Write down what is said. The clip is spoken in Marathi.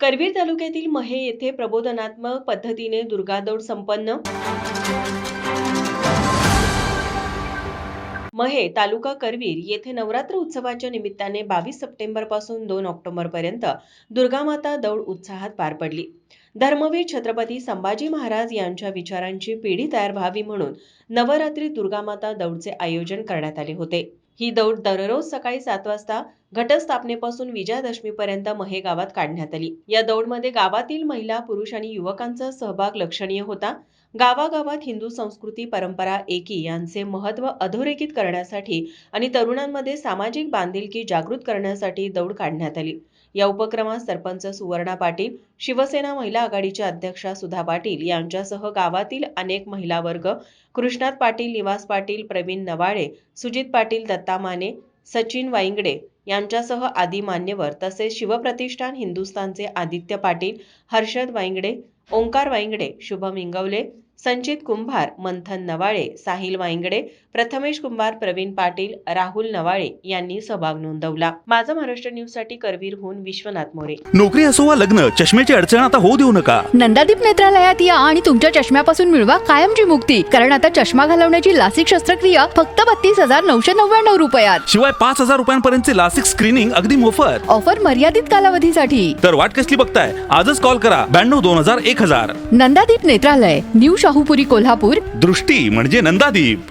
करवीर तालुक्यातील महे येथे प्रबोधनात्मक पद्धतीने दुर्गादौड संपन्न. महे तालुका करवीर येथे नवरात्र उत्सवाच्या निमित्ताने बावीस सप्टेंबरपासून दोन ऑक्टोबर पर्यंत दुर्गामाता दौड उत्साहात पार पडली. धर्मवीर छत्रपती संभाजी महाराज यांच्या विचारांची पिढी तयार व्हावी म्हणून नवरात्री दुर्गामाता दौडचे आयोजन करण्यात आले होते. ही दौड दररोज सकाळी सात वाजता घटस्थापनेपासून विजयादशमीपर्यंत महे गावात काढण्यात आली. या दौडमध्ये गावातील महिला पुरुष आणि युवकांचा सहभाग लक्षणीय होता. गावागावात हिंदू संस्कृती परंपरा एकी यांचे महत्त्व अधोरेखित करण्यासाठी आणि तरुणांमध्ये सामाजिक बांधिलकी जागृत करण्यासाठी दौड काढण्यात आली. या उपक्रमात सरपंच सुवर्णा पाटील शिवसेना महिला आघाडीच्या अध्यक्षा सुधा पाटील यांच्यासह गावातील अनेक महिला वर्ग कृष्णात पाटील निवास पाटील प्रवीण नवाळे सुजित पाटील दत्ता माने सचिन वाईंगडे यांच्यासह आदी मान्यवर तसेच शिवप्रतिष्ठान हिंदुस्थानचे आदित्य पाटील हर्षद वाईंगडे ओंकार वाईंगडे शुभम इंगवले संचित कुंभार मंथन नवाळे साहिल वाईंगडे प्रथमेश कुंभार प्रवीण पाटील राहुल नवाळे यांनी सहभाग नोंदवला. माझा महाराष्ट्र न्यूजसाठी करवीरहून विश्वनाथ मोरे. नोकरी असो वा लग्न चष्म्याची अडचण आता होऊ देऊ नका. नंदादीप नेत्रालयात या आणि तुमच्या चष्म्यापासून मिळवा कायमची मुक्ती. कारण आता चष्मा घालवण्याची लासिक शस्त्रक्रिया फक्त बत्तीस हजार नऊशे नव्याण्णव रुपयात. शिवाय पाच हजार रुपयांपर्यंतचे लासिक स्क्रीनिंग अगदी मोफत. ऑफर मर्यादित कालावधीसाठी. तर वाट कसली बघताय? आजच कॉल करा. ब्याण्णव दोन हजार एक हजार. नंदादीप नेत्रालय. न्यू शाहूपुरी कोल्हापूर. दृष्टी म्हणजे नंदादीप.